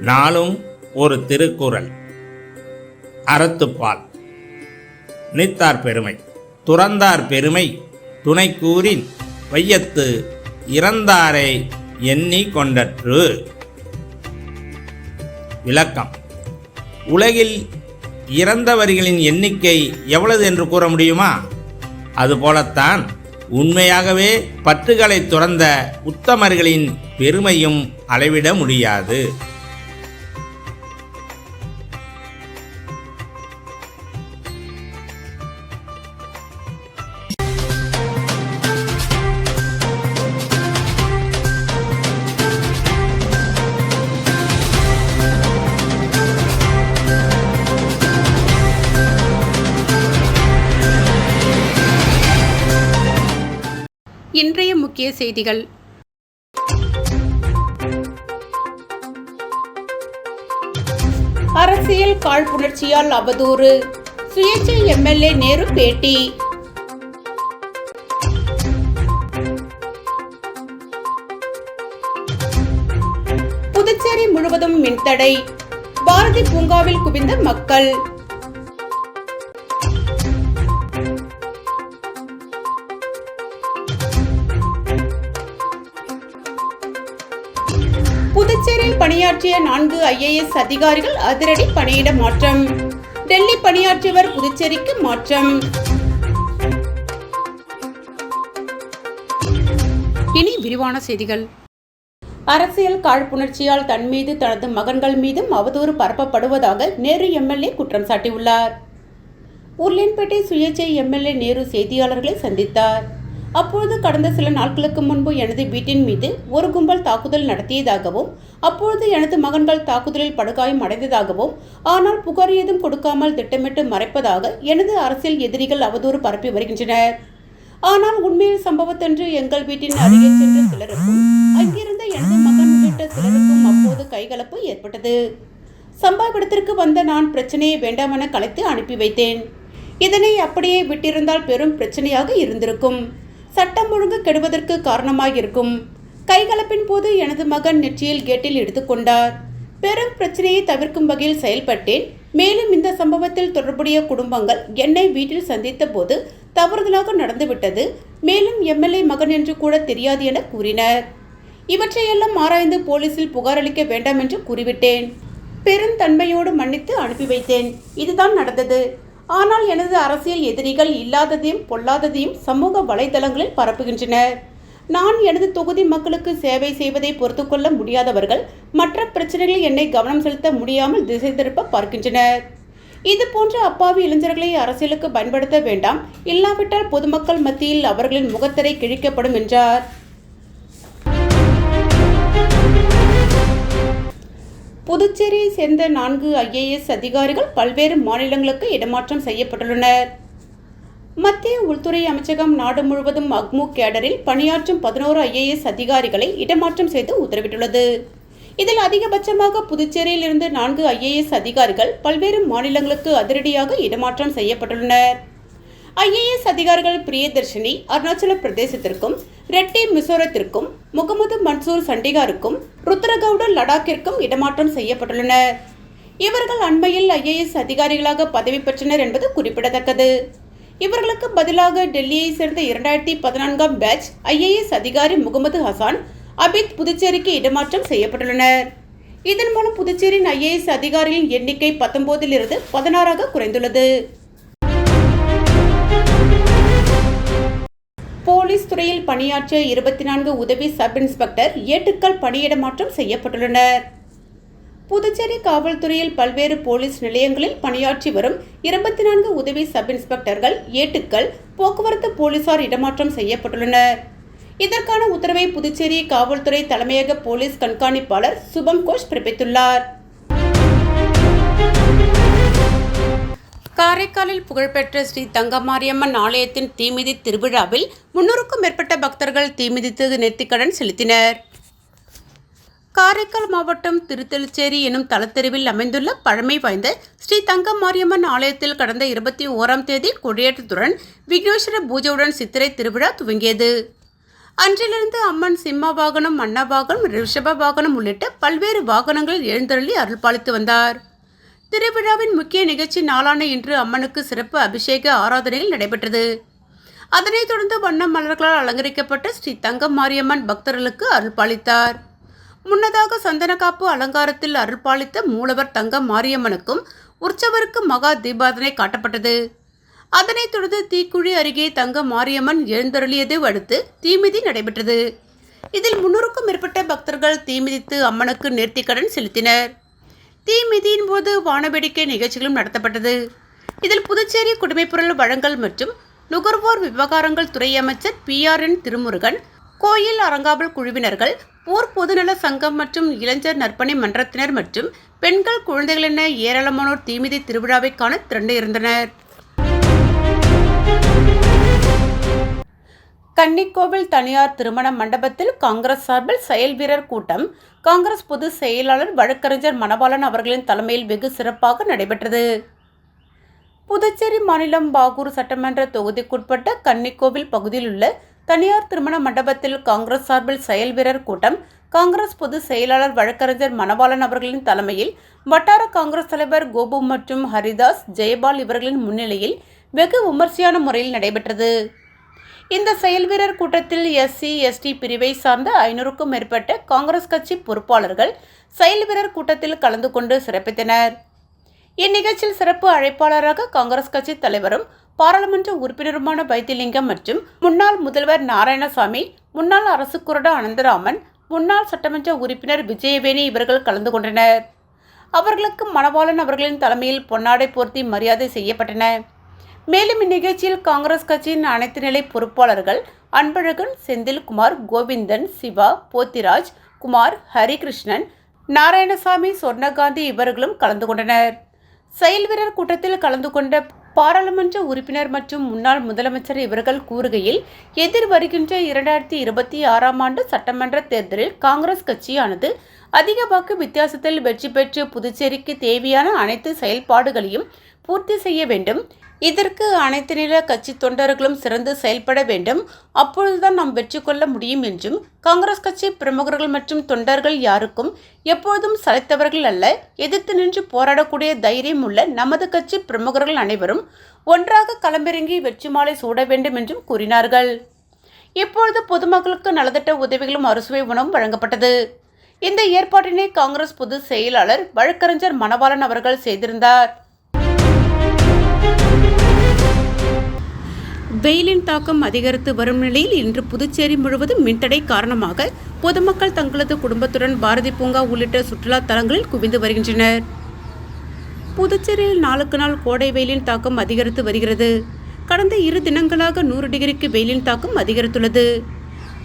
நாளும் ஒரு திருக்குறள். அறத்துப்பால். நித்தார் பெருமை. துறந்தார் பெருமை. துணை கூறின் வையத்து இறந்தாரை எண்ணி கொண்டற்று. விளக்கம். உலகில் இறந்தவர்களின் எண்ணிக்கை எவ்வளவு என்று கூற முடியுமா? அதுபோலத்தான் உண்மையாகவே பற்றுகளை துறந்த உத்தமர்களின் பெருமையும் அளவிட முடியாது. முக்கிய செய்திகள். அரசியல் காழ்ப்புணர்ச்சியால் அவதூறு. சுயேட்சை எம்எல்ஏ நேரு பேட்டி. புதுச்சேரி முழுவதும் மின்தடை. பாரதி பூங்காவில் குவிந்த மக்கள். புதுச்சேரியில் பணியாற்றிய நான்கு ஐஏஎஸ் அதிகாரிகள் அதிரடி பணியிட மாற்றம். டெல்லி பணியாற்றியவர் புதுச்சேரிக்கு மாற்றம். இனி விரிவான செய்திகள். அரசியல் காழ்ப்புணர்ச்சியால் தன் மீது தனது மகன்கள் மீதும் அவதூறு பரப்பப்படுவதாக நேரு எம்எல்ஏ குற்றம் சாட்டியுள்ளார். உர்லின்பேட்டை சுயேட்சை எம்எல்ஏ நேரு செய்தியாளர்களை சந்தித்தார். அப்பொழுது கடந்த சில நாட்களுக்கு முன்பு எனது வீட்டின் மீது ஒரு கும்பல் தாக்குதல் நடத்தியதாகவும் அப்பொழுது எனது மகன்கள் தாக்குதலில் படுகாயம் அடைந்ததாகவும் ஆனால் புகார் ஏதும் கொடுக்காமல் திட்டமிட்டு மறைப்பதாக எனது அரசியல் எதிரிகள் அவதூறு பரப்பி வருகின்றனர். ஆனால் உண்மையில் சம்பவத்தன்று எங்கள் வீட்டின் அருகே சென்ற சிலருக்கும் அங்கிருந்த எனது மகன் உள்ளிட்ட சிலருக்கும் அப்போது கைகலப்பு ஏற்பட்டது. சம்பவ இடத்திற்கு வந்த நான் பிரச்சனையை வேண்டாமென கலைத்து அனுப்பி வைத்தேன். இதனை அப்படியே விட்டிருந்தால் பெரும் பிரச்சனையாக இருந்திருக்கும். சட்டம் ஒழுங்கு கெடுவதற்கு காரணமாயிருக்கும். கைகலப்பின் போது எனது மகன் நெற்றியில் கேட்டில் எடுத்துக்கொண்டார் பெரும் பிரச்சனையை தவிர்க்கும் வகையில் செயல்பட்டேன். மேலும் இந்த சம்பவத்தில் தொடர்புடைய குடும்பங்கள் என்னை வீட்டில் சந்தித்த போது தவறுதலாக நடந்துவிட்டது. மேலும் எம்எல்ஏ மகன் என்று கூட தெரியாது என கூறினர். இவற்றையெல்லாம் ஆராய்ந்து போலீசில் புகாரளிக்க வேண்டாம் என்று கூறிவிட்டேன். பெருந்தன்மையோடு மன்னித்து அனுப்பி வைத்தேன். இதுதான் நடந்தது. ஆனால் எனது அரசியல் எதிரிகள் இல்லாததையும் பொல்லாததையும் சமூக வலைதளங்களில் பரப்புகின்றனர். நான் எனது தொகுதி மக்களுக்கு சேவை செய்வதை பொறுத்துக்கொள்ள முடியாதவர்கள் மற்ற பிரச்சனைகளில் என்னை கவனம் செலுத்த முடியாமல் திசை திருப்ப பார்க்கின்றனர். இது போன்ற அப்பாவி இளைஞர்களை அரசியலுக்கு பயன்படுத்த வேண்டாம். இல்லாவிட்டால் பொதுமக்கள் மத்தியில் அவர்களின் முகத்திரை கிழிக்கப்படும் என்றார். புதுச்சேரியை சேர்ந்த நான்கு ஐஏஎஸ் அதிகாரிகள் பல்வேறு மாநிலங்களுக்கு இடமாற்றம் செய்யப்பட்டுள்ளனர். மத்திய உள்துறை அமைச்சகம் நாடு முழுவதும் அக்மு கேடரில் பணியாற்றும் பதினோரு ஐஏஎஸ் அதிகாரிகளை இடமாற்றம் செய்து உத்தரவிட்டுள்ளது. இதில் அதிகபட்சமாக புதுச்சேரியில் இருந்து நான்கு ஐஏஎஸ் அதிகாரிகள் பல்வேறு மாநிலங்களுக்கு அதிரடியாக இடமாற்றம் செய்யப்பட்டுள்ளனர். ஐஏஎஸ் அதிகாரிகள் பிரியதர்ஷினி அருணாச்சல பிரதேசத்திற்கும் ரெட்டி மிசோரத்திற்கும் முகமது மன்சூர் சண்டிகாருக்கும் ருத்ரகவுடு லடாக்கிற்கும் இடமாற்றம் செய்யப்பட்டுள்ளனர். இவர்கள் அண்மையில் ஐஏஎஸ் அதிகாரிகளாக பதவி பெற்றனர் என்பது குறிப்பிடத்தக்கது. இவர்களுக்கு பதிலாக டெல்லியை சேர்ந்த இரண்டாயிரத்தி பதினான்காம் பேட்ச் ஐஏஎஸ் அதிகாரி முகமது ஹசான் அபித் புதுச்சேரிக்கு இடமாற்றம் செய்யப்பட்டுள்ளனர். இதன் மூலம் புதுச்சேரியின் ஐஏஎஸ் அதிகாரிகளின் எண்ணிக்கை பத்தொன்பதிலிருந்து பதினாறாக குறைந்துள்ளது. போலீஸ் துறையில் பணியாற்றிய இருபத்தி நான்கு உதவி சப் இன்ஸ்பெக்டர் ஏட்டுக்கள் பணியிட மாற்றம் செய்யப்பட்டுள்ளனர். புதுச்சேரி காவல்துறையில் பல்வேறு போலீஸ் நிலையங்களில் பணியாற்றி வரும் இருபத்தி நான்கு உதவி சப் இன்ஸ்பெக்டர்கள் ஏட்டுக்கள் போக்குவரத்து போலீசார் இடமாற்றம் செய்யப்பட்டுள்ளனர். இதற்கான உத்தரவை புதுச்சேரி காவல்துறை தலைமையக போலீஸ் கண்காணிப்பாளர் சுபம் கோஷ் பிறப்பித்துள்ளார். காரைக்காலில் புகழ்பெற்ற ஸ்ரீ தங்கமாரியம்மன் ஆலயத்தின் தீமிதி திருவிழாவில் முன்னூறுக்கும் மேற்பட்ட பக்தர்கள் தீமிதித்து நேர்த்திக்கடன் செலுத்தினர். காரைக்கால் மாவட்டம் திருத்தெலிச்சேரி எனும் தலத்தெருவில் அமைந்துள்ள பழமை வாய்ந்த ஸ்ரீ தங்கம் மாரியம்மன் ஆலயத்தில் கடந்த இருபத்தி ஓராம் தேதி கொடியேற்றத்துடன் விக்னேஸ்வர பூஜையுடன் சித்திரை திருவிழா துவங்கியது. அன்றிலிருந்து அம்மன் சிம்ம வாகனம் அன்ன வாகனம் ரிஷப வாகனம் உள்ளிட்ட பல்வேறு வாகனங்களில் எழுந்தருளி அருள்பாலித்து வந்தார். திருவிழாவின் முக்கிய நிகழ்ச்சி நாளான இன்று அம்மனுக்கு சிறப்பு அபிஷேக ஆராதனைகள் நடைபெற்றது. அதனைத் தொடர்ந்து வண்ண மலர்களால் அலங்கரிக்கப்பட்ட ஸ்ரீ தங்கம் மாரியம்மன் பக்தர்களுக்கு அருள்பாலித்தார். முன்னதாக சந்தனக்காப்பு அலங்காரத்தில் அருள்பாலித்த மூலவர் தங்கம் மாரியம்மனுக்கும் உற்சவருக்கு மகா தீபாதனை காட்டப்பட்டது. அதனைத் தொடர்ந்து தீக்குழி அருகே தங்க மாரியம்மன் எழுந்தருளியதை அடுத்து தீமிதி நடைபெற்றது. இதில் முன்னூறுக்கும் மேற்பட்ட பக்தர்கள் தீமிதித்து அம்மனுக்கு நேர்த்திக்கடன் செலுத்தினர். தீமிதியின் போது வானவேடிக்கை நிகழ்ச்சிகளும் நடத்தப்பட்டது. இதில் புதுச்சேரி குடிமைப்பொருள் வழங்கல் மற்றும் நுகர்வோர் விவகாரங்கள் துறை அமைச்சர் பி ஆர் என் திருமுருகன் கோயில் அறங்காவல் குழுவினர்கள் ஊர் பொதுநல சங்கம் மற்றும் இளைஞர் நற்பணி மன்றத்தினர் மற்றும் பெண்கள் குழந்தைகள் என ஏராளமானோர் தீமிதி திருவிழாவை காண திரண்டு இருந்தனர் கன்னிக்கோவில் தனியார் திருமண மண்டபத்தில் காங்கிரஸ் சார்பில் செயல் வீரர் கூட்டம். காங்கிரஸ் பொதுச் செயலாளர் வழக்கறிஞர் மணவாளன் அவர்களின் தலைமையில் வெகு சிறப்பாக நடைபெற்றது. புதுச்சேரி மாநிலம் பாகூர் சட்டமன்ற தொகுதிக்குட்பட்ட கன்னிக்கோவில் பகுதியில் உள்ள தனியார் திருமண மண்டபத்தில் காங்கிரஸ் சார்பில் செயல் வீரர் கூட்டம். காங்கிரஸ் பொதுச் செயலாளர் வழக்கறிஞர் மணவாளன் அவர்களின் தலைமையில் வட்டார காங்கிரஸ் தலைவர் கோபு மற்றும் ஹரிதாஸ் ஜெயபால் இவர்களின் முன்னிலையில் வெகு விமர்சையான முறையில் நடைபெற்றது. இந்த செயல் வீரர் கூட்டத்தில் எஸ்சி எஸ்டி பிரிவை சார்ந்த ஐநூறுக்கும் மேற்பட்ட காங்கிரஸ் கட்சி பொறுப்பாளர்கள் செயல் வீரர் கூட்டத்தில் கலந்து கொண்டு சிறப்பித்தனர். இந்நிகழ்ச்சியில் சிறப்பு அழைப்பாளராக காங்கிரஸ் கட்சி தலைவரும் பாராளுமன்ற உறுப்பினருமான வைத்திலிங்கம் மற்றும் முன்னாள் முதல்வர் நாராயணசாமி முன்னாள் அரசு குரடா அனந்தராமன் முன்னாள் சட்டமன்ற உறுப்பினர் விஜயவேணி இவர்கள் கலந்து கொண்டனர். அவர்களுக்கு மணவாளன் அவர்களின் தலைமையில் பொன்னாடை போர்த்தி மரியாதை செய்யப்பட்டன. மேலும் இந்நிகழ்ச்சியில் காங்கிரஸ் கட்சியின் அனைத்து நிலை பொறுப்பாளர்கள் அன்பழகன் செந்தில்குமார் கோவிந்தன் சிவா போத்திராஜ் குமார் ஹரிகிருஷ்ணன் நாராயணசாமி சொர்ணகாந்தி இவர்களும் கலந்து கொண்டனர். செயல் வீரர் கூட்டத்தில் கலந்து கொண்ட பாராளுமன்ற உறுப்பினர் மற்றும் முன்னாள் முதலமைச்சர் இவர்கள் கூறுகையில் எதிர் வருகின்ற இரண்டாயிரத்தி இருபத்தி ஆறாம் ஆண்டு சட்டமன்ற தேர்தலில் காங்கிரஸ் கட்சியானது அதிக வாக்கு வித்தியாசத்தில் வெற்றி பெற்று புதுச்சேரிக்கு தேவையான அனைத்து செயல்பாடுகளையும் பூர்த்தி செய்ய வேண்டும். இதற்கு அனைத்து நில கட்சி தொண்டர்களும் சிறந்து செயல்பட வேண்டும். அப்பொழுதுதான் நாம் வெற்றி கொள்ள முடியும் என்றும் காங்கிரஸ் கட்சி பிரமுகர்கள் மற்றும் தொண்டர்கள் யாருக்கும் எப்பொழுதும் சளைத்தவர்கள் அல்ல. எதிர்த்து நின்று போராடக்கூடிய தைரியம் உள்ள நமது கட்சி பிரமுகர்கள் அனைவரும் ஒன்றாக களமிறங்கி வெற்றி மாலை சூட வேண்டும் என்றும் கூறினார்கள். இப்பொழுது பொதுமக்களுக்கு நலத்திட்ட உதவிகளும் அறுசுவை உணவும் வழங்கப்பட்டது. இந்த ஏற்பாட்டினை காங்கிரஸ் பொதுச் செயலாளர் வழக்கறிஞர் மணவாளன் அவர்கள் செய்திருந்தார். வெயிலின் தாக்கம் அதிகரித்து வரும் நிலையில் இன்று புதுச்சேரி முழுவதும் மின்தடை காரணமாக பொதுமக்கள் தங்களது குடும்பத்துடன் பாரதி பூங்கா உள்ளிட்ட சுற்றுலா தலங்களில் குவிந்து வருகின்றனர். புதுச்சேரியில் நாளுக்கு நாள் கோடை வெயிலின் தாக்கம் அதிகரித்து வருகிறது. கடந்த இரு தினங்களாக நூறு டிகிரிக்கு வெயிலின் தாக்கம் அதிகரித்துள்ளது.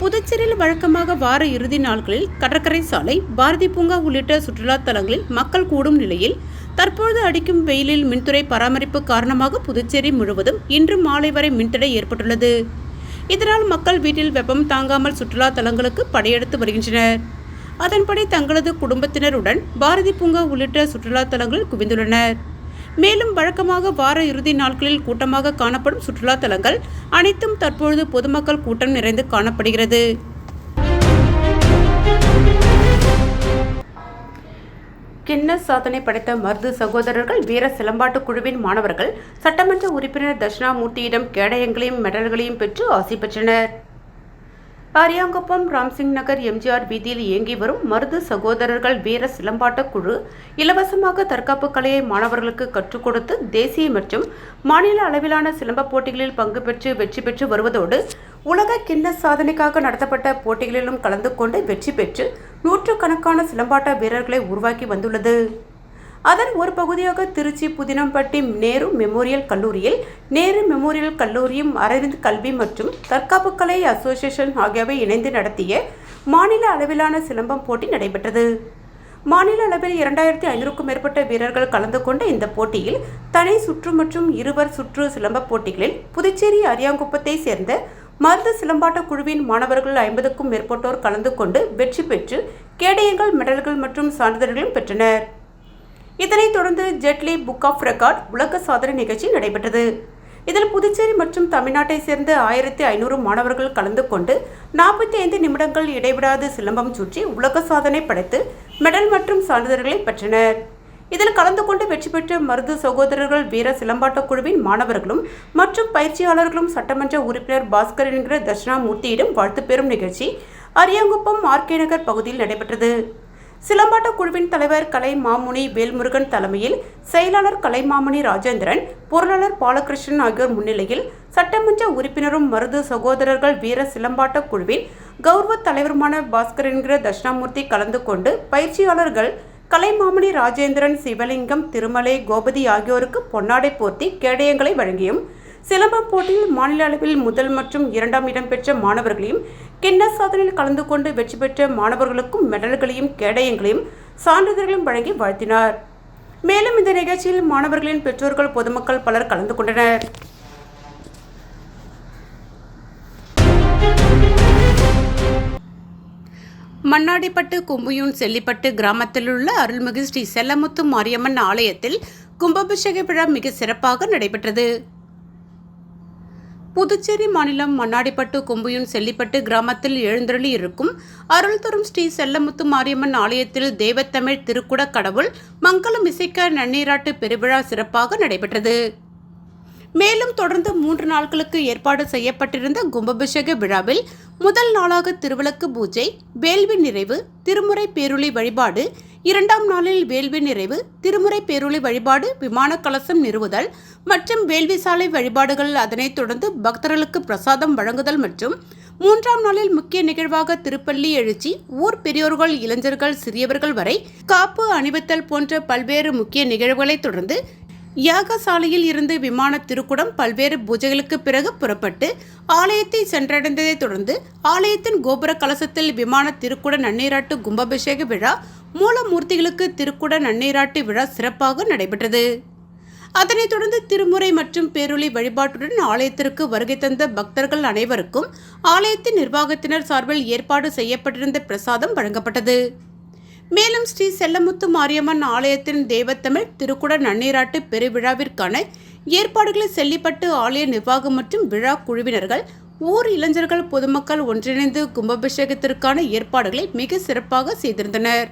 புதுச்சேரியில் வழக்கமாக வார இறுதி நாட்களில் கடற்கரை சாலை பாரதி பூங்கா உள்ளிட்ட சுற்றுலா தலங்களில் மக்கள் கூடும் நிலையில் தற்பொழுது அடிக்கும் வெயிலில் மின்துறை பராமரிப்பு காரணமாக புதுச்சேரி முழுவதும் இன்று மாலை வரை மின்தடை ஏற்பட்டுள்ளது. இதனால் மக்கள் வீட்டில் வெப்பம் தாங்காமல் சுற்றுலா தலங்களுக்கு படையெடுத்து வருகின்றனர். அதன்படி தங்களது குடும்பத்தினருடன் பாரதி பூங்கா உள்ளிட்ட சுற்றுலா தலங்களில் குவிந்துள்ளனர் மேலும் வழக்கமாக வார இறுதி நாட்களில் கூட்டமாக காணப்படும் சுற்றுலா தலங்கள் அனைத்தும் தற்பொழுது பொதுமக்கள் கூட்டம் நிறைந்து காணப்படுகிறது. கின்னஸ் சாதனை படைத்த மருது சகோதரர்கள் வீர சிலம்பாட்டு குழுவின் மாணவர்கள் சட்டமன்ற உறுப்பினர் தட்சிணாமூர்த்தியிடம் கேடயங்களையும் மெடல்களையும் பெற்று ஆசி பெற்றனர். அரியாங்குப்பம் ராம்சிங் நகர் எம்ஜிஆர் வீதியில் இயங்கி வரும் மருது சகோதரர்கள் வீர சிலம்பாட்ட குழு இலவசமாக தற்காப்பு கலையை மாணவர்களுக்கு கற்றுக் கொடுத்து தேசிய மற்றும் மாநில அளவிலான சிலம்ப போட்டிகளில் பங்கு பெற்று வெற்றி பெற்று வருவதோடு உலக கின்னஸ் சாதனைக்காக நடத்தப்பட்ட போட்டிகளிலும் கலந்து கொண்டு வெற்றி பெற்று நூற்றுக்கணக்கான சிலம்பாட்ட வீரர்களை உருவாக்கி வந்துள்ளது. அதன் ஒரு பகுதியாக திருச்சி புதினம்பட்டி நேரு மெமோரியல் கல்லூரியில் நேரு மெமோரியல் கல்லூரியும் அரவிந்த் கல்வி மற்றும் தற்காப்பு கலை அசோசியேஷன் ஆகியவை இணைந்து நடத்திய மாநில அளவிலான சிலம்பம் போட்டி நடைபெற்றது. மாநில அளவில் இரண்டாயிரத்தி ஐநூறுக்கும் மேற்பட்ட வீரர்கள் கலந்து கொண்ட இந்த போட்டியில் தனி சுற்று மற்றும் இருவர் சுற்று சிலம்ப போட்டிகளில் புதுச்சேரி அரியாங்குப்பத்தை சேர்ந்த மருது சிலம்பாட்ட குழுவின் மாணவர்கள் ஐம்பதுக்கும் மேற்பட்டோர் கலந்து கொண்டு வெற்றி பெற்று கேடயங்கள் மெடல்கள் மற்றும் சான்றிதழ்களும் பெற்றனர். இதனைத் தொடர்ந்து ஜெட்லி புக் ஆஃப் ரெக்கார்ட் உலக சாதனை நிகழ்ச்சி நடைபெற்றது. இதில் புதுச்சேரி மற்றும் தமிழ்நாட்டை சேர்ந்த ஆயிரத்தி ஐநூறு மாணவர்கள் கலந்து கொண்டு நாற்பத்தி ஐந்து நிமிடங்கள் இடைவிடாது சிலம்பம் சுற்றி உலக சாதனை படைத்து மெடல் மற்றும் சான்றிதழ்களை பெற்றனர். இதில் கலந்து கொண்டு வெற்றி பெற்ற மருது சகோதரர்கள் வீர சிலம்பாட்டக் குழுவின் மாணவர்களும் மற்றும் பயிற்சியாளர்களும் சட்டமன்ற உறுப்பினர் பாஸ்கர் என்கிற தட்சிணாமூர்த்தியிடம் வாழ்த்து பெறும் நிகழ்ச்சி அரியாங்குப்பம் ஆர்கே நகர் பகுதியில் நடைபெற்றது. சிலம்பாட்டக் குழுவின் தலைவர் கலை மாமுனி வேல்முருகன் தலைமையில் செயலாளர் கலைமாமுனி ராஜேந்திரன் பொருளாளர் பாலகிருஷ்ணன் ஆகியோர் முன்னிலையில் சட்டமன்ற உறுப்பினரும் மருது சகோதரர்கள் வீர சிலம்பாட்டக் குழுவின் கௌரவ தலைவருமான பாஸ்கர் என்கிற தட்சிணாமூர்த்தி கலந்து கொண்டு பயிற்சியாளர்கள் கலைமாமணி ராஜேந்திரன் சிவலிங்கம் திருமலை கோபதி ஆகியோருக்கு பொன்னாடை போர்த்தி கேடயங்களை வழங்கியும் சிலம்பம் போட்டியில் மாநில அளவில் முதல் மற்றும் இரண்டாம் இடம் பெற்ற மாணவர்களையும் கின்னஸ் சாதனையில் கலந்து கொண்டு வெற்றி பெற்ற மாணவர்களுக்கும் மெடல்களையும் கேடயங்களையும் சான்றிதழ்களையும் வழங்கி வாழ்த்தினார். மேலும் இந்த நிகழ்ச்சியில் மாணவர்களின் பெற்றோர்கள் பொதுமக்கள் பலர் கலந்து கொண்டனர். மண்ணாடிப்பட்டு கும்புயூன் செல்லிப்பட்டு கிராமத்தில் உள்ள அருள்மிகு ஸ்ரீ செல்லமுத்து மாரியம்மன் ஆலயத்தில் கும்பாபிஷேக விழா மிக சிறப்பாக நடைபெற்றது. புதுச்சேரி மாநிலம் மண்ணாடிப்பட்டு கொம்புயூன் செல்லிப்பட்டு கிராமத்தில் எழுந்தருளி இருக்கும் அருள் தரும் ஸ்ரீ செல்லமுத்து மாரியம்மன் ஆலயத்தில் தேவத்தமிழ் திருக்குட கடவுள் மங்களம் இசைக்க நன்னீராட்டு பெருவிழா சிறப்பாக நடைபெற்றது. மேலும் தொடர்ந்து மூன்று நாட்களுக்கு ஏற்பாடு செய்யப்பட்டிருந்த கும்பாபிஷேக விழாவில் முதல் நாளாக திருவிளக்கு பூஜை வேள்வி நிறைவு திருமுறை பேருளி வழிபாடு இரண்டாம் நாளில் வேள்வி நிறைவு திருமுறை பேருளி வழிபாடு விமான கலசம் நிறுவுதல் மற்றும் வேள்வி சாலை வழிபாடுகள் அதனைத் தொடர்ந்து பக்தர்களுக்கு பிரசாதம் வழங்குதல் மற்றும் மூன்றாம் நாளில் முக்கிய நிகழ்வாக திருப்பள்ளி எழுச்சி ஊர் பெரியோர்கள் இளைஞர்கள் சிறியவர்கள் வரை காப்பு அணிவித்தல் போன்ற பல்வேறு முக்கிய நிகழ்வுகளைத் தொடர்ந்து யாகசாலையில் இருந்து விமான திருக்குடம் பல்வேறு பூஜைகளுக்கு பிறகு புறப்பட்டு ஆலயத்தை சென்றடைந்ததைத் தொடர்ந்து ஆலயத்தின் கோபுர கலசத்தில் விமான திருக்குட நன்னீராட்டு கும்பாபிஷேக விழா மூலமூர்த்திகளுக்கு திருக்குட நன்னீராட்டு விழா சிறப்பாக நடைபெற்றது. அதனைத் தொடர்ந்து திருமுறை மற்றும் பேரொளி வழிபாட்டுடன் ஆலயத்திற்கு வருகை தந்த பக்தர்கள் அனைவருக்கும் ஆலயத்தின் நிர்வாகத்தினர் சார்பில் ஏற்பாடு செய்யப்பட்டிருந்த பிரசாதம் வழங்கப்பட்டது. மேலும் ஸ்ரீ செல்லமுத்து மாரியம்மன் ஆலயத்தின் தேவத்தமிழ் திருக்குட நன்னீராட்டு பெருவிழாவிற்கான ஏற்பாடுகளை செல்லிப்பட்டு ஆலய நிர்வாகம் மற்றும் விழா குழுவினர்கள் ஊர் இளைஞர்கள் பொதுமக்கள் ஒன்றிணைந்து கும்பாபிஷேகத்திற்கான ஏற்பாடுகளை மிக சிறப்பாக செய்திருந்தனர்.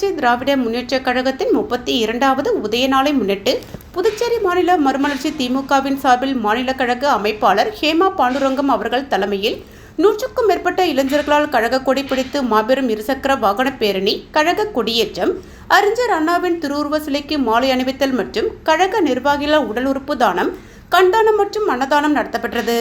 மறுமலர்ச்சி திராவிட முன்னேற்றக் கழகத்தின் முப்பத்தி இரண்டாவது உதய நாளை முன்னிட்டு புதுச்சேரி மாநில மறுமலர்ச்சி திமுகவின் சார்பில் மாநில கழக அமைப்பாளர் ஹேமா பாண்டுரங்கம் அவர்கள் தலைமையில் நூற்றுக்கும் மேற்பட்ட இளைஞர்களால் கழக கொடி பிடித்து மாபெரும் இருசக்கர வாகன பேரணி கழக கொடியேற்றம் அறிஞர் அண்ணாவின் திருவுருவ சிலைக்கு மாலை அணிவித்தல் மற்றும் கழக நிர்வாகிகளால் உடல் உறுப்பு தானம் கண்தானம் மற்றும் அன்னதானம் நடத்தப்பட்டது.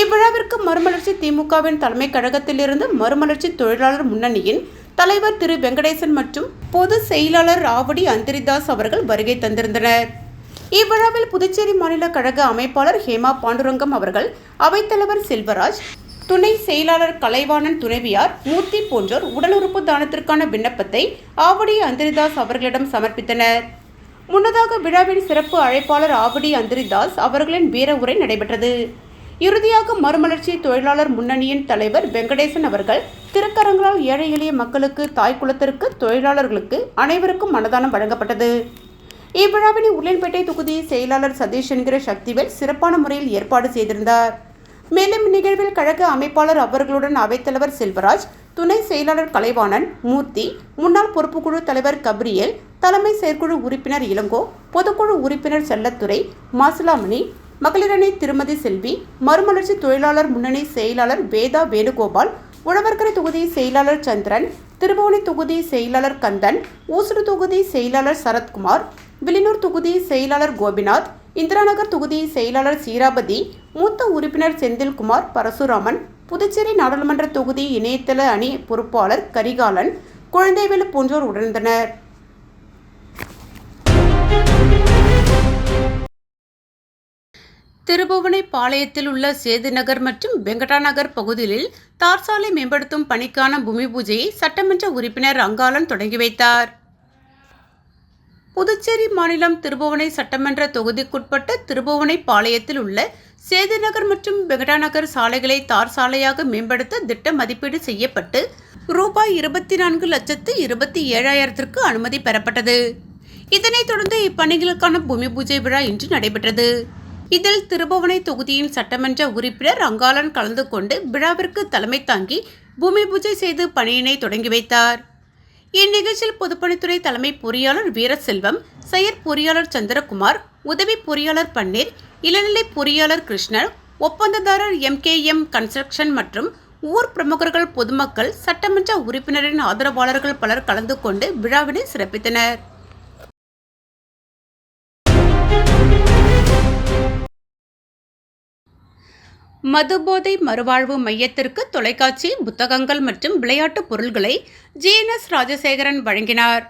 இவ்விழாவிற்கு மறுமலர்ச்சி திமுகவின் தலைமை கழகத்திலிருந்து மறுமலர்ச்சி தொழிலாளர் முன்னணியின் தலைவர் திரு வெங்கடேசன் மற்றும் பொது செயலாளர் ராவடி அந்திரிதாஸ் அவர்கள் வருகை தந்திருந்தனர். இவ்விழாவில் புதுச்சேரி மாநில கழக அமைப்பாளர் ஹேமா பாண்டுரங்கம் அவர்கள் அவைத்தலைவர் செல்வராஜ் துணை செயலாளர் கலைவாணன் துணைவியார் மூர்த்தி போன்றோர் உடல் உறுப்பு தானத்திற்கான விண்ணப்பத்தை ஆவடி அந்திரிதாஸ் அவர்களிடம் சமர்ப்பித்தனர். முன்னதாக விழாவின் சிறப்பு அழைப்பாளர் ஆவடி அந்திரிதாஸ் அவர்களின் வீர உரை நடைபெற்றது. இறுதியாக மறுமலர்ச்சி தொழிலாளர் முன்னணியின் தலைவர் வெங்கடேசன் அவர்கள் திருக்கரங்களால் ஏழை எளிய மக்களுக்கு தாய் குலத்திற்கு தொழிலாளர்களுக்கு அனைவருக்கும் மனதானம் வழங்கப்பட்டது. இவ்விழாவினை உள்ளன்பேட்டை தொகுதி செயலாளர் சதீஷ் என்கிற சக்திவேல் சிறப்பான முறையில் ஏற்பாடு செய்திருந்தார். மேலும் இந்நிகழ்வில் கழக அமைப்பாளர் அவர்களுடன் அவைத்தலைவர் செல்வராஜ் துணை செயலாளர் கலைவாணன் மூர்த்தி முன்னாள் பொறுப்புக்குழு தலைவர் கப்ரியல் தலைமை செயற்குழு உறுப்பினர் இளங்கோ பொதுக்குழு உறுப்பினர் செல்லத்துறை மாசிலாமணி மகளிரணி திருமதி செல்வி மறுமலர்ச்சி தொழிலாளர் முன்னணி செயலாளர் வேதா வேணுகோபால் உழவர்கரை தொகுதி செயலாளர் சந்திரன் திருபுவனை தொகுதி செயலாளர் கந்தன் ஊசுடு தொகுதி செயலாளர் சரத்குமார் வில்லியனூர் தொகுதி செயலாளர் கோபிநாத் இந்திராநகர் தொகுதி செயலாளர் சீராபதி மூத்த உறுப்பினர் செந்தில்குமார் பரசுராமன் புதுச்சேரி நாடாளுமன்ற தொகுதி இணையதள அணி பொறுப்பாளர் கரிகாலன் குழந்தைவேலு போன்றோர் உடனிருந்தனர். திருபுவனை பாளையத்தில் உள்ள சேதுநகர் மற்றும் வெங்கடாநகர் பகுதிகளில் தார் சாலை மேம்படுத்தும் பணிக்கான பூமி பூஜையை சட்டமன்ற உறுப்பினர் அங்காளன் தொடங்கி வைத்தார். புதுச்சேரி மாநிலம் திருபுவனை சட்டமன்ற தொகுதிக்குட்பட்ட திருபுவனை பாளையத்தில் உள்ள சேதுநகர் மற்றும் வெங்கடாநகர் சாலைகளை தார் சாலையாக மேம்படுத்த திட்ட மதிப்பீடு செய்யப்பட்டு ரூபாய் இருபத்தி நான்கு லட்சத்து இருபத்தி ஏழாயிரத்திற்கு அனுமதி பெறப்பட்டது. இதனைத் தொடர்ந்து இப்பணிகளுக்கான பூமி பூஜை விழா இன்று நடைபெற்றது. இதில் திருபுவனை தொகுதியின் சட்டமன்ற உறுப்பினர் அங்காளன் கலந்து கொண்டு விழாவிற்கு தலைமை தாங்கி பூமி பூஜை செய்து பணியினை தொடங்கி வைத்தார். இந்நிகழ்ச்சியில் பொதுப்பணித்துறை தலைமை பொறியாளர் வீரசெல்வம் செயற் பொறியாளர் சந்திரகுமார் உதவி பொறியாளர் பன்னீர் இளநிலை பொறியாளர் கிருஷ்ணன் ஒப்பந்ததாரர் எம்கேஎம் கன்ஸ்ட்ரக்ஷன் மற்றும் ஊர் பிரமுகர்கள் பொதுமக்கள் சட்டமன்ற உறுப்பினரின் ஆதரவாளர்கள் பலர் கலந்து கொண்டு விழாவினை சிறப்பித்தனர். மதுபோதை மறுவாழ்வு மையத்திற்கு தொலைக்காட்சி புத்தகங்கள் மற்றும் விளையாட்டுப் பொருள்களை ஜிஎன்எஸ் ராஜசேகரன் வழங்கினார்.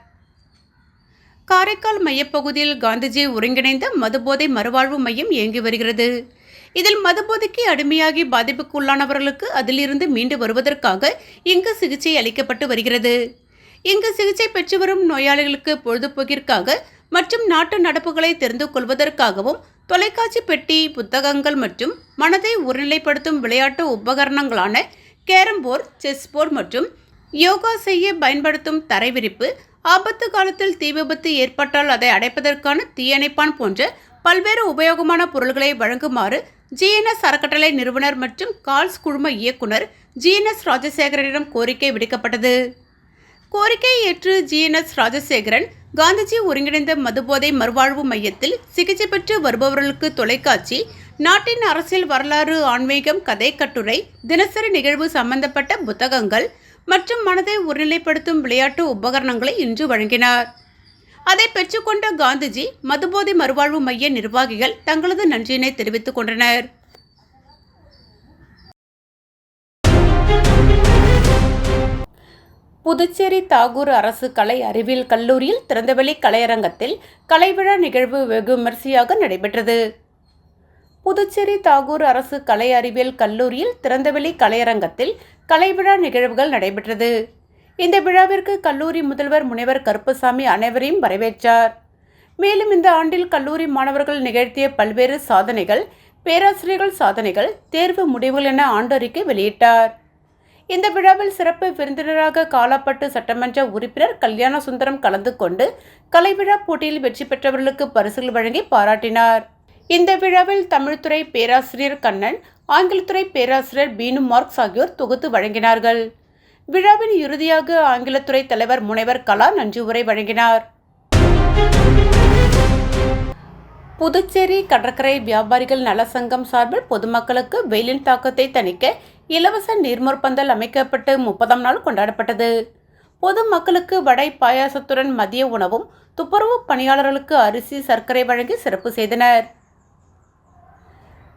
காரைக்கால் மையப்பகுதியில் காந்திஜி ஒருங்கிணைந்த மதுபோதை மறுவாழ்வு மையம் இயங்கி வருகிறது. இதில் மதுபோதைக்கு அடிமையாகி பாதிப்புக்குள்ளானவர்களுக்கு அதிலிருந்து மீண்டு வருவதற்காக இங்கு சிகிச்சை அளிக்கப்பட்டு வருகிறது. இங்கு சிகிச்சை பெற்று வரும் நோயாளிகளுக்கு பொழுதுபோக்கிற்காக மற்றும் நாட்டு நடப்புகளை தெரிந்து கொள்வதற்காகவும் தொலைக்காட்சி பெட்டி புத்தகங்கள் மற்றும் மனதை ஒருநிலைப்படுத்தும் விளையாட்டு உபகரணங்களான கேரம் போர்டு செஸ் போர்டு மற்றும் யோகா செய்ய பயன்படுத்தும் தரைவிரிப்பு ஆபத்து காலத்தில் தீ விபத்து ஏற்பட்டால் அதை அடைப்பதற்கான தீயணைப்பான் போன்ற பல்வேறு உபயோகமான பொருள்களை வழங்குமாறு ஜிஎன்எஸ் அறக்கட்டளை நிறுவனர் மற்றும் கால்ஸ் குழும இயக்குனர் ஜிஎன்எஸ் ராஜசேகரனிடம் கோரிக்கை விடுக்கப்பட்டது. கோரிக்கையை ஏற்று ஜிஎன்எஸ் ராஜசேகரன் காந்திஜி ஒருங்கிணைந்த மதுபோதை மறுவாழ்வு மையத்தில் சிகிச்சை பெற்று வருபவர்களுக்கு தொலைக்காட்சி நாட்டின் அரசியல் வரலாறு ஆன்மீகம் கதை கட்டுரை தினசரி நிகழ்வு சம்பந்தப்பட்ட புத்தகங்கள் மற்றும் மனதை ஒருநிலைப்படுத்தும் விளையாட்டு உபகரணங்களை இன்று வழங்கினார். அதை பெற்றுக்கொண்ட காந்திஜி மதுபோதை மறுவாழ்வு மைய நிர்வாகிகள் தங்களது நன்றியினை தெரிவித்துக் கொண்டனர். புதுச்சேரி தாகூர் அரசு கலை அறிவியல் கல்லூரியில் திறந்தவெளி கலையரங்கத்தில் கலைவிழா நிகழ்வு வெகு விமரிசையாக நடைபெற்றது. புதுச்சேரி தாகூர் அரசு கலை அறிவியல் கல்லூரியில் திறந்தவெளி கலையரங்கத்தில் கலைவிழா நிகழ்வுகள் நடைபெற்றது. இந்த விழாவிற்கு கல்லூரி முதல்வர் முனைவர் கருப்பசாமி அனைவரையும் வரவேற்றார். மேலும் இந்த ஆண்டில் கல்லூரி மாணவர்கள் நிகழ்த்திய பல்வேறு சாதனைகள் பேராசிரியர்கள் சாதனைகள் தேர்வு முடிவுகள் என ஆண்டறிக்கை வெளியிட்டார். இந்த விழாவில் சிறப்பு விருந்தினராக காலாப்பட்டு சட்டமன்ற உறுப்பினர் கல்யாண சுந்தரம் கலந்து கொண்டு கலைவிழா போட்டியில் வெற்றி பெற்றவர்களுக்கு பரிசுகள் வழங்கி பாராட்டினார். இந்த விழாவில் தமிழ்துறை பேராசிரியர் கண்ணன் ஆங்கிலத்துறை பேராசிரியர் பீனு மார்க்ஸ் ஆகியோர் தொகுத்து வழங்கினார்கள். விழாவின் இறுதியாக ஆங்கிலத்துறை தலைவர் முனைவர் கலா நன்றி உரை வழங்கினார். புதுச்சேரி கடற்கரை வியாபாரிகள் நல சங்கம் சார்பில் பொதுமக்களுக்கு வெயிலின் தாக்கத்தை தணிக்க இலவச நீர்மற்பந்தல் அமைக்கப்பட்டு முப்பதாம் நாள் கொண்டாடப்பட்டது. பொதுமக்களுக்கு வடை பாயாசத்துடன் மதிய உணவும் துப்புரவு பணியாளர்களுக்கு அரிசி சர்க்கரை வழங்கி சிறப்பு செய்தனர்.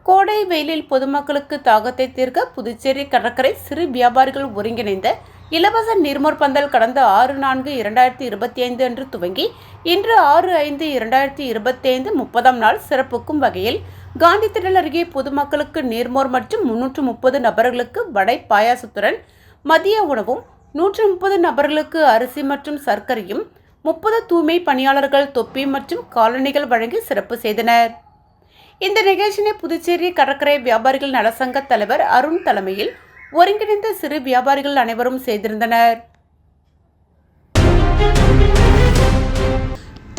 கோடை வெயிலில் பொதுமக்களுக்கு தாகத்தை தீர்க்க புதுச்சேரி கடற்கரை சிறு வியாபாரிகள் ஒருங்கிணைந்த இலவச நீர்மோர் பந்தல் கடந்த ஆறு நான்கு இரண்டாயிரத்தி இருபத்தி ஐந்து அன்று துவங்கி இன்று ஆறு ஐந்து இரண்டாயிரத்தி இருபத்தி ஐந்து முப்பதாம் நாள் சிறப்புக்கும் வகையில் காந்தி திடல் அருகே பொதுமக்களுக்கு நேர்மோர் மற்றும் முன்னூற்று முப்பது நபர்களுக்கு வடை பாயாசத்துடன் மதிய உணவும் நூற்று முப்பது நபர்களுக்கு அரிசி மற்றும் சர்க்கரையும் முப்பது தூய்மை பணியாளர்கள் தொப்பி மற்றும் காலணிகள் வழங்கி சிறப்பு செய்தனர். இந்த நிகழ்ச்சியினை புதுச்சேரி கடற்கரை வியாபாரிகள் நலசங்க தலைவர் அருண் தலைமையில் ஒருங்கிணைந்த சிறு வியாபாரிகள் அனைவரும் செய்திருந்தனர்.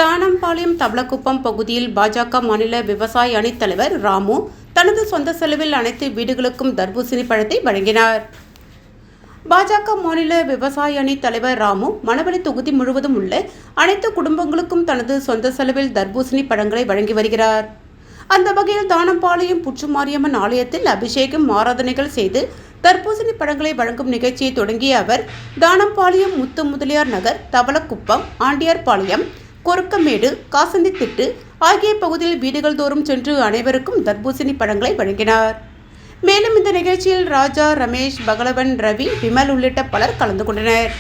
தானம்பாளையம் தவளக்குப்பம் பகுதியில் பாஜக மாநில விவசாய அணித் தலைவர் ராமு தனது சொந்த செலவில் அனைத்து வீடுகளுக்கும் தர்பூசணி பழத்தை வழங்கினார். பாஜக மாநில விவசாய அணி தலைவர் ராமு மணவெளி தொகுதி முழுவதும் உள்ள அனைத்து குடும்பங்களுக்கும் தனது சொந்த செலவில் தர்பூசணி பழங்களை வழங்கி வருகிறார். அந்த வகையில் தானம்பாளையம் புற்றுமாரியம்மன் ஆலயத்தில் அபிஷேகம் ஆராதனைகள் செய்து தர்பூசணி பழங்களை வழங்கும் நிகழ்ச்சியை தொடங்கிய அவர் தானம்பாளையம் முத்து முதலியார் நகர் தவளக்குப்பம் ஆண்டியார்பாளையம் கொருக்கமேடு காசந்தித்திட்டு ஆகிய பகுதியில் வீடுகள் தோறும் சென்று அனைவருக்கும் தர்பூசணி பழங்களை வழங்கினார். மேலும் இந்த நிகழ்ச்சியில் ராஜா ரமேஷ் பகலவன் ரவி விமல் உள்ளிட்ட பலர் கலந்து கொண்டனர்.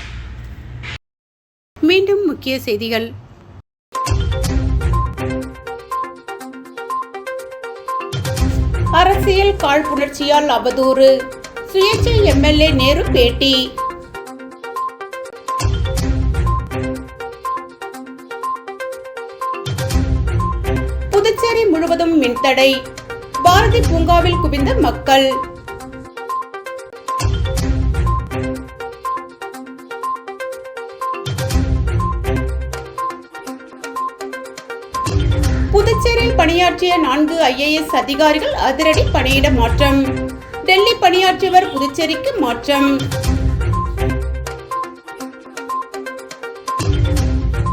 மீண்டும் முக்கிய செய்திகள். அரசியல் காழ்ப்புணர்ச்சியால் அவதூறு. சுயேட்சை எம்எல்ஏ நேரு பேட்டி. மின்தடை. பாரதி பூங்காவில் குவிந்த மக்கள். புதுச்சேரியில் பணியாற்றிய நான்கு ஐஏஎஸ் அதிகாரிகள் அதிரடி பணியிட மாற்றம். டெல்லி பணியாற்றியவர் புதுச்சேரிக்கு மாற்றம்.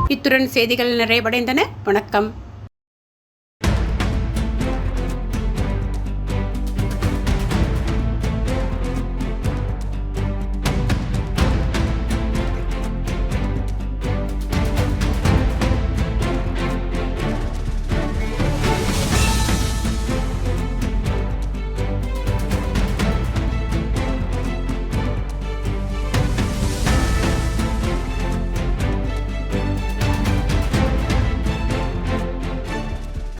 இத்துடன் செய்திகள் நிறைவடைந்தன. வணக்கம்.